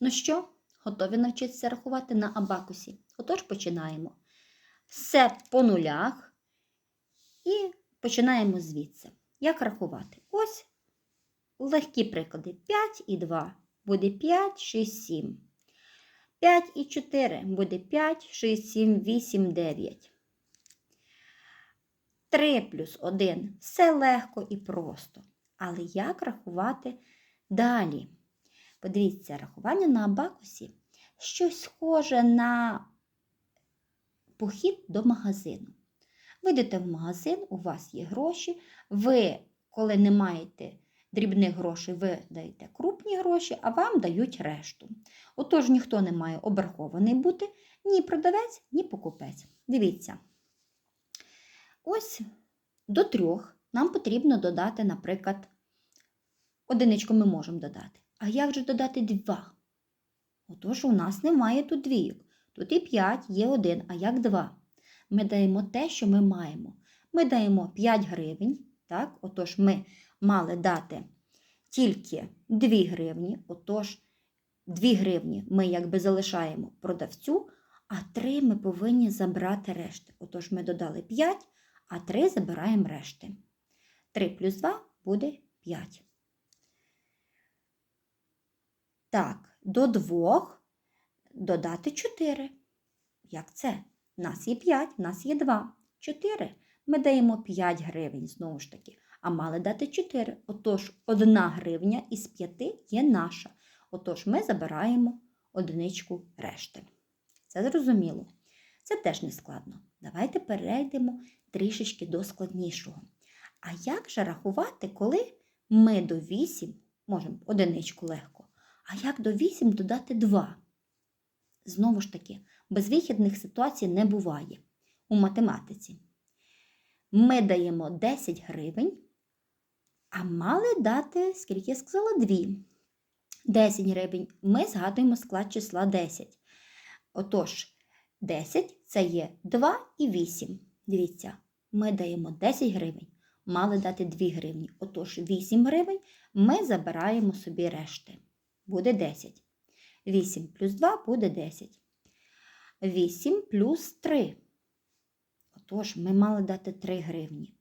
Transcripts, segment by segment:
Ну що, готові навчитися рахувати на абакусі? Отож починаємо. Все по нулях і починаємо звідси. Як рахувати? Ось легкі приклади. 5 і 2 буде 5, 6, 7. 5 і 4 буде 5, 6, 7, 8, 9. 3 плюс 1 все легко і просто. Але як рахувати далі? Подивіться, рахування на абакусі щось схоже на похід до магазину. Ви йдете в магазин, у вас є гроші, ви, коли не маєте дрібних грошей, ви даєте крупні гроші, а вам дають решту. Отож, ніхто не має обрахований бути ні продавець, ні покупець. Дивіться. Ось до трьох нам потрібно додати, наприклад, одиничку ми можемо додати. А як же додати два? Отож, у нас немає тут двійок. Тут і 5, є 1, а як 2? Ми даємо те, що ми маємо. Ми даємо 5 гривень. Так? Отож, ми мали дати тільки 2 гривні. Отож, 2 гривні ми якби залишаємо продавцю, а 3 ми повинні забрати решти. Отож, ми додали 5, а 3 забираємо решти. 3 плюс 2 буде 5. Так, до 2 додати 4. Як це? У нас є 5, у нас є 2. 4. Ми даємо 5 гривень, знову ж таки, а мали дати 4. Отож, 1 гривня із 5 є наша. Отож, ми забираємо одиничку решти. Це зрозуміло. Це теж не складно. Давайте перейдемо трішечки до складнішого. А як же рахувати, коли ми до 8, можемо одиничку легко, а як до 8 додати 2? Знову ж таки, безвихідних ситуацій не буває у математиці. Ми даємо 10 гривень, а мали дати, скільки я сказала, 2. 10 гривень. Ми згадуємо склад числа 10. Отож, 10 це є 2 і 8. Дивіться, ми даємо 10 гривень, мали дати 2 гривні. Отож, 8 гривень ми забираємо собі решти. Буде 10. 8 плюс 2 буде 10. 8 плюс 3. Отож, ми мали дати 3 гривні.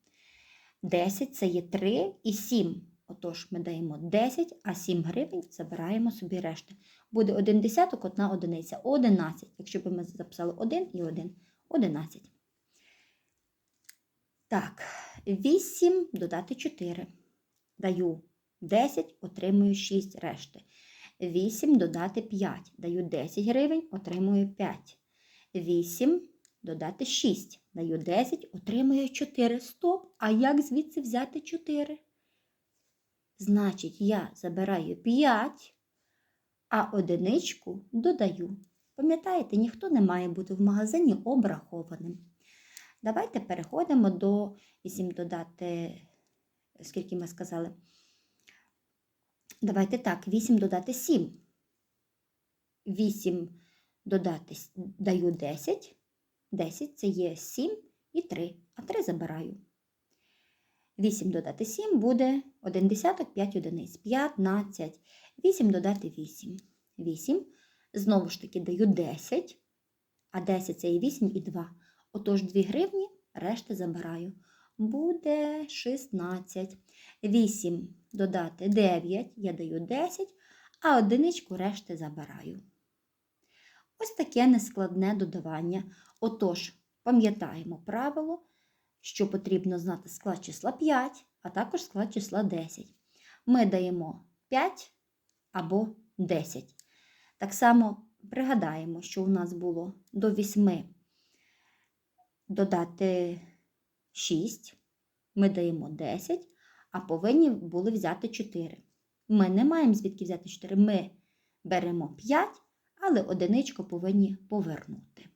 10 це є 3 і 7. Отож, ми даємо 10, а 7 гривень забираємо собі решти. Буде 1 десяток, одна одиниця. 11. Якщо б ми записали 1 і 1. 11. Так, 8 додати 4. Даю 10, отримую 6 решти. 8 додати 5. Даю 10 гривень, отримую 5. 8 додати 6. Даю 10, отримую 4. Стоп. А як звідси взяти 4? Значить, я забираю 5, а одиничку додаю. Пам'ятаєте, ніхто не має бути в магазині обрахованим. Давайте переходимо до 8 додати, скільки ми сказали. Давайте так, 8 додати 7. 8 додати даю 10. 10 це є 7 і 3, а 3 забираю. 8 додати 7 буде 1 десяток, 5 одиниць. 15. 8 додати 8. 8. Знову ж таки даю 10, а 10 це і 8 і 2. Отож, 2 гривні, решти забираю. Буде 16. 8 додати 9, я даю 10, а одиничку решти забираю. Ось таке нескладне додавання. Отож, пам'ятаємо правило, що потрібно знати склад числа 5, а також склад числа 10. Ми даємо 5 або 10. Так само пригадаємо, що у нас було до 8 додати 6, ми даємо 10, а повинні були взяти 4. Ми не маємо звідки взяти 4, ми беремо 5, але одиничку повинні повернути.